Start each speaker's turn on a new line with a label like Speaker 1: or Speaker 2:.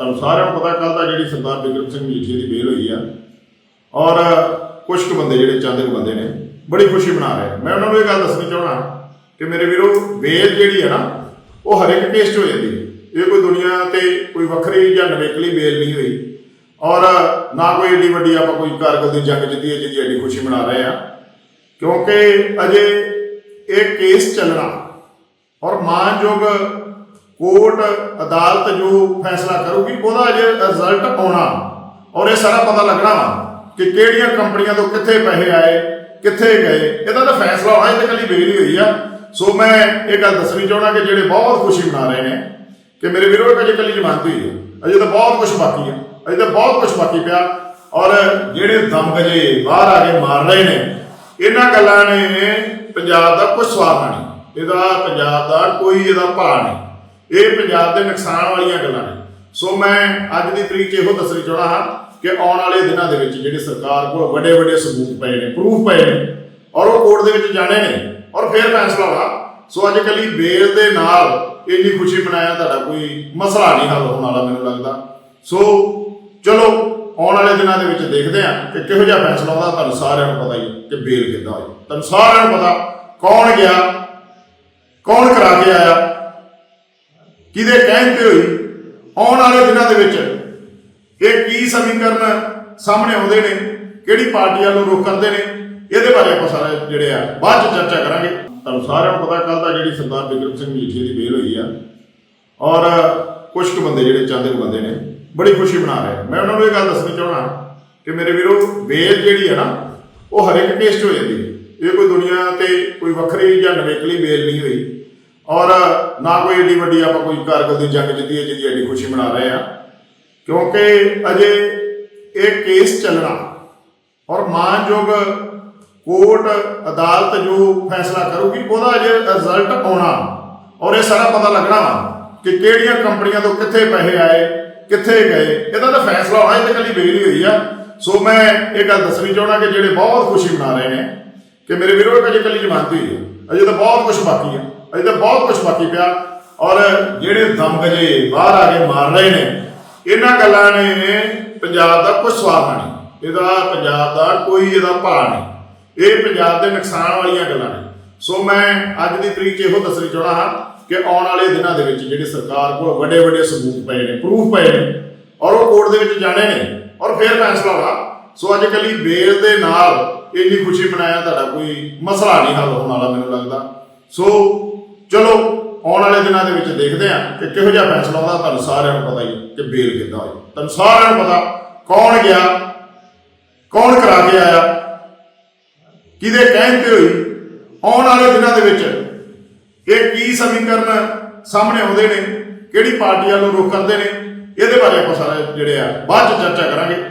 Speaker 1: ਤੁਹਾਨੂੰ ਸਾਰਿਆਂ ਨੂੰ ਪਤਾ ਕੱਲ ਦਾ ਜਿਹੜੀ ਸਰਦਾਰ ਬਿਕਰਮ ਸਿੰਘ ਮਜੀਠੀਆ ਦੀ ਬੇਲ ਹੋਈ ਆ, ਔਰ ਕੁਝ ਕੁ ਬੰਦੇ ਜਿਹੜੇ ਚੰਦ ਕੁ ਬੰਦੇ ਨੇ, ਬੜੀ ਖੁਸ਼ੀ ਮਨਾ ਰਹੇ ਮੈਂ ਉਹਨਾਂ ਨੂੰ ਇਹ ਗੱਲ ਦੱਸਣੀ ਚਾਹਣਾ ਕਿ ਮੇਰੇ ਵੀਰੋ, ਬੇਲ ਜਿਹੜੀ ਹੈ ਨਾ, ਉਹ ਹਰ ਇੱਕ ਕੇਸ 'ਚ ਹੋ ਜਾਂਦੀ ਹੈ। ਇਹ ਕੋਈ ਦੁਨੀਆ ਤੇ ਕੋਈ ਵੱਖਰੀ ਜਾਂ ਨਵੇਕਲੀ ਬੇਲ ਨਹੀਂ ਹੋਈ। ਔਰ ਨਾ ਕੋਈ ਏਡੀ ਵੱਡੀ ਆਪਾਂ ਕੋਈ ਕਾਰਗਲ ਦੀ ਜੰਗ ਜਿੱਤੀ ਹੈ, ਜਿਹਦੀ ਐਡੀ ਖੁਸ਼ੀ ਮਨਾ ਰਹੇ ਆ ਕਿਉਂਕਿ ਅਜੇ ਇਹ ਕੇਸ ਚੱਲਣਾ ਔਰ ਮਾਨਯੋਗ ਕੋਰਟ ਅਦਾਲਤ ਜੋ ਫੈਸਲਾ ਕਰੂਗੀ, ਉਹਦਾ ਅਜੇ ਰਿਜ਼ਲਟ ਆਉਣਾ। ਔਰ ਇਹ ਸਾਰਾ ਪਤਾ ਲੱਗਣਾ ਵਾ ਕਿ ਕਿਹੜੀਆਂ ਕੰਪਨੀਆਂ ਤੋਂ ਕਿੱਥੇ ਪੈਸੇ ਆਏ, ਕਿੱਥੇ ਗਏ। ਇਹਦਾ ਤਾਂ ਫੈਸਲਾ ਹੋਣਾ ਇਹ ਤਾਂ ਕੱਲੀ ਬੇਲ ਹੋਈ ਆ। ਸੋ ਮੈਂ ਇਹ ਗੱਲ ਦੱਸਣੀ ਚਾਹਣਾ ਕਿ ਜਿਹੜੇ ਬਹੁਤ ਖੁਸ਼ੀ ਮਨਾ ਰਹੇ ਨੇ, ਕਿ ਮੇਰੇ ਵੀਰੋ ਇਹ ਅਜੇ ਕੱਲੀ ਜ਼ਮਾਨਤ ਹੋਈ ਹੈ ਅਜੇ ਤਾਂ ਬਹੁਤ ਕੁਝ ਬਾਕੀ ਆ। ਅਜੇ ਤਾਂ ਬਹੁਤ ਕੁਝ ਬਾਕੀ ਪਿਆ। ਔਰ ਜਿਹੜੇ ਦਮ ਗਜੇ ਬਾਹਰ ਆ ਕੇ ਮਾਰ ਰਹੇ ਨੇ, ਇਹਨਾਂ ਗੱਲਾਂ ਨੇ ਪੰਜਾਬ ਦਾ ਕੁਝ ਸਵਾਦ ਨਹੀਂ। ਇਹਦਾ ਪੰਜਾਬ ਦਾ ਕੋਈ ਇਹਦਾ ਭਾਅ ਨਹੀਂ। ਇਹ ਪੰਜਾਬ ਦੇ ਨੁਕਸਾਨ ਵਾਲੀਆਂ ਗੱਲਾਂ ਨੇ। ਸੋ ਮੈਂ ਅੱਜ ਦੀ ਤਰੀਕ 'ਚ ਇਹੋ ਦੱਸਣੀ ਚਾਹਣਾ ਹਾਂ ਕਿ ਆਉਣ ਵਾਲੇ ਦਿਨਾਂ ਦੇ ਵਿੱਚ ਜਿਹੜੇ ਸਰਕਾਰ ਕੋਲ ਵੱਡੇ ਵੱਡੇ ਸਬੂਤ ਪਏ ਨੇ ਪ੍ਰੂਫ ਪਏ ਨੇ, ਔਰ ਉਹ ਕੋਰਟ ਦੇ ਵਿੱਚ ਜਾਣੇ ਨੇ, ਔਰ ਫਿਰ ਫੈਸਲਾ ਹੋਣਾ ਸੋ ਅੱਜ ਕੱਲੀ ਬੇਲ ਦੇ ਨਾਲ ਇੰਨੀ ਖੁਸ਼ੀ ਮਨਾਇਆ ਤੁਹਾਡਾ ਕੋਈ ਮਸਲਾ ਨਹੀਂ ਹੱਲ ਹੋਣ ਵਾਲਾ ਮੈਨੂੰ ਲੱਗਦਾ। ਸੋ ਚਲੋ, ਆਉਣ ਵਾਲੇ ਦਿਨਾਂ ਦੇ ਵਿੱਚ ਦੇਖਦੇ ਹਾਂ ਕਿ ਕਿਹੋ ਜਿਹਾ ਫੈਸਲਾ ਆਉਂਦਾ। ਤੁਹਾਨੂੰ ਸਾਰਿਆਂ ਨੂੰ ਪਤਾ ਹੀ ਹੈ ਕਿ ਬੇਲ ਕਿੱਦਾਂ ਹੋਈ। ਤੁਹਾਨੂੰ ਸਾਰਿਆਂ ਨੂੰ ਪਤਾ ਕੌਣ ਗਿਆ, ਕੌਣ ਕਰਾ ਕੇ ਆਇਆ ਕਿਹਦੇ ਕਹਿਣ ਤੇ ਹੋਈ? ਆਉਣ ਵਾਲੇ ਦਿਨਾਂ ਦੇ ਵਿੱਚ ਇਹ ਕੀ ਸਮੀਕਰਨ ਸਾਹਮਣੇ ਆਉਂਦੇ ਨੇ? ਕਿਹੜੀ ਪਾਰਟੀ ਨੂੰ ਰੋਕ ਕਰਦੇ ਨੇ? ਇਹਦੇ ਬਾਰੇ ਆਪਾਂ ਸਾਰੇ ਜਿਹੜੇ ਆ, ਬਾਅਦ ਚ ਚਰਚਾ ਕਰਾਂਗੇ। ਤੁਹਾਨੂੰ ਸਾਰਿਆਂ ਨੂੰ ਪਤਾ ਕੱਲ ਦਾ ਜਿਹੜੀ ਸਰਦਾਰ ਬਿਕਰਮ ਸਿੰਘ ਮਜੀਠੀਆ ਦੀ ਬੇਲ ਹੋਈ ਆ। ਔਰ ਕੁਝ ਕੁ ਬੰਦੇ ਜਿਹੜੇ ਚੰਦ ਕੁ ਬੰਦੇ ਨੇ, ਬੜੀ ਖੁਸ਼ੀ ਮਨਾ ਰਹੇ ਮੈਂ ਉਹਨਾਂ ਨੂੰ ਇਹ ਗੱਲ ਦੱਸਣੀ ਚਾਹਣਾ ਕਿ ਮੇਰੇ ਵੀਰੋ, ਬੇਲ ਜਿਹੜੀ ਆ ਨਾ, ਉਹ ਹਰ ਇੱਕ ਕੇਸ 'ਚ ਹੋ ਜਾਂਦੀ ਹੈ। ਇਹ ਕੋਈ ਦੁਨੀਆ ਤੇ ਕੋਈ ਵੱਖਰੀ ਜਾਂ ਨਵੇਕਲੀ ਬੇਲ ਨਹੀਂ ਹੋਈ। ਔਰ ਨਾ ਕੋਈ ਏਡੀ ਵੱਡੀ ਆਪਾਂ ਕੋਈ ਕਾਰਗਲ ਦੀ ਜੰਗ ਜਿੱਤੀ ਹੈ ਜਿਹਦੀ ਐਡੀ ਖੁਸ਼ੀ ਮਨਾ ਰਹੇ ਆ ਕਿਉਂਕਿ ਅਜੇ ਇਹ ਕੇਸ ਚੱਲਣਾ ਔਰ ਮਾਨਯੋਗ ਕੋਰਟ ਅਦਾਲਤ ਜੋ ਫੈਸਲਾ ਕਰੂਗੀ, ਉਹਦਾ ਅਜੇ ਰਿਜ਼ਲਟ ਆਉਣਾ ਔਰ ਇਹ ਸਾਰਾ ਪਤਾ ਲੱਗਣਾ ਕਿ ਕਿਹੜੀਆਂ ਕੰਪਨੀਆਂ ਤੋਂ ਕਿੱਥੇ ਪੈਸੇ ਆਏ, ਕਿੱਥੇ ਗਏ। ਇਹਦਾ ਤਾਂ ਫੈਸਲਾ ਹੋਣਾ, ਇਹ ਤਾਂ ਕੱਲੀ ਬੇਲ ਹੋਈ ਆ। ਸੋ ਮੈਂ ਇਹ ਗੱਲ ਦੱਸਣੀ ਚਾਹਣਾ ਕਿ ਜਿਹੜੇ ਬਹੁਤ ਖੁਸ਼ੀ ਮਨਾ ਰਹੇ ਨੇ, ਕਿ ਮੇਰੇ ਵੀਰੋ, ਇਹ ਅਜੇ ਕੱਲੀ ਜ਼ਮਾਨਤ ਹੋਈ ਹੈ ਅਜੇ ਤਾਂ ਬਹੁਤ ਕੁਝ ਬਾਕੀ ਹੈ ਅਜੇ ਤਾਂ ਬਹੁਤ ਕੁਝ ਬਾਕੀ ਪਿਆ। ਔਰ ਜਿਹੜੇ ਦਮਗਜੇ ਬਾਹਰ ਆ ਕੇ ਮਾਰ ਰਹੇ ਨੇ, ਇਹਨਾਂ ਗੱਲਾਂ ਨੇ ਪੰਜਾਬ ਦਾ ਕੁਝ ਸਵਾਦ ਨਹੀਂ। ਇਹਦਾ ਪੰਜਾਬ ਦਾ ਕੋਈ ਇਹਦਾ ਭਾਅ ਨਹੀਂ। ਇਹ ਪੰਜਾਬ ਦੇ ਨੁਕਸਾਨ ਵਾਲੀਆਂ ਗੱਲਾਂ ਨੇ। ਸੋ ਮੈਂ ਅੱਜ ਦੀ ਤਰੀਕ ਇਹੋ ਦੱਸਣੀ ਚਾਹਣਾ ਹਾਂ ਕਿ ਆਉਣ ਵਾਲੇ ਦਿਨਾਂ ਦੇ ਵਿੱਚ ਜਿਹੜੇ ਸਰਕਾਰ ਕੋਲ ਵੱਡੇ ਵੱਡੇ ਸਬੂਤ ਪਏ ਨੇ ਪ੍ਰੂਫ ਪਏ ਨੇ, ਔਰ ਉਹ ਕੋਰਟ ਦੇ ਵਿੱਚ ਜਾਣੇ ਨੇ, ਔਰ ਫਿਰ ਫੈਸਲਾ ਹੋਣਾ। ਸੋ ਅੱਜ ਕੱਲੀ ਬੇਲ ਦੇ ਨਾਲ ਇੰਨੀ ਖੁਸ਼ੀ ਮਨਾਇਆ ਤੁਹਾਡਾ ਕੋਈ ਮਸਲਾ ਨਹੀਂ ਹੱਲ ਹੋਣ ਵਾਲਾ ਮੈਨੂੰ ਲੱਗਦਾ। ਸੋ ਚਲੋ, ਆਉਣ ਵਾਲੇ ਦਿਨਾਂ ਦੇ ਵਿੱਚ ਦੇਖਦੇ ਹਾਂ ਕਿ ਕਿਹੋ ਜਿਹਾ ਫੈਸਲਾ ਆਉਂਦਾ, ਤੁਹਾਨੂੰ ਸਾਰਿਆਂ ਨੂੰ ਪਤਾ ਹੀ ਹੈ ਕਿ ਬੇਲ ਕਿੱਦਾਂ ਹੋਈ। ਤੁਹਾਨੂੰ ਸਾਰਿਆਂ ਨੂੰ ਪਤਾ ਕੌਣ ਗਿਆ, ਕੌਣ ਕਰਾ ਕੇ ਆਇਆ, ਕਿਹਦੇ ਕਹਿਣ ਤੇ ਹੋਈ। ਆਉਣ ਵਾਲੇ ਦਿਨਾਂ ਦੇ ਵਿੱਚ ਇਹ ਕੀ ਸਮੀਕਰਨ ਸਾਹਮਣੇ ਆਉਂਦੇ ਨੇ, ਕਿਹੜੀ ਪਾਰਟੀ ਨੂੰ ਰੋਕ ਕਰਦੇ ਨੇ, ਇਹਦੇ ਬਾਰੇ ਆਪਾਂ ਸਾਰੇ ਜਿਹੜੇ ਆ ਬਾਅਦ ਚ ਚਰਚਾ ਕਰਾਂਗੇ।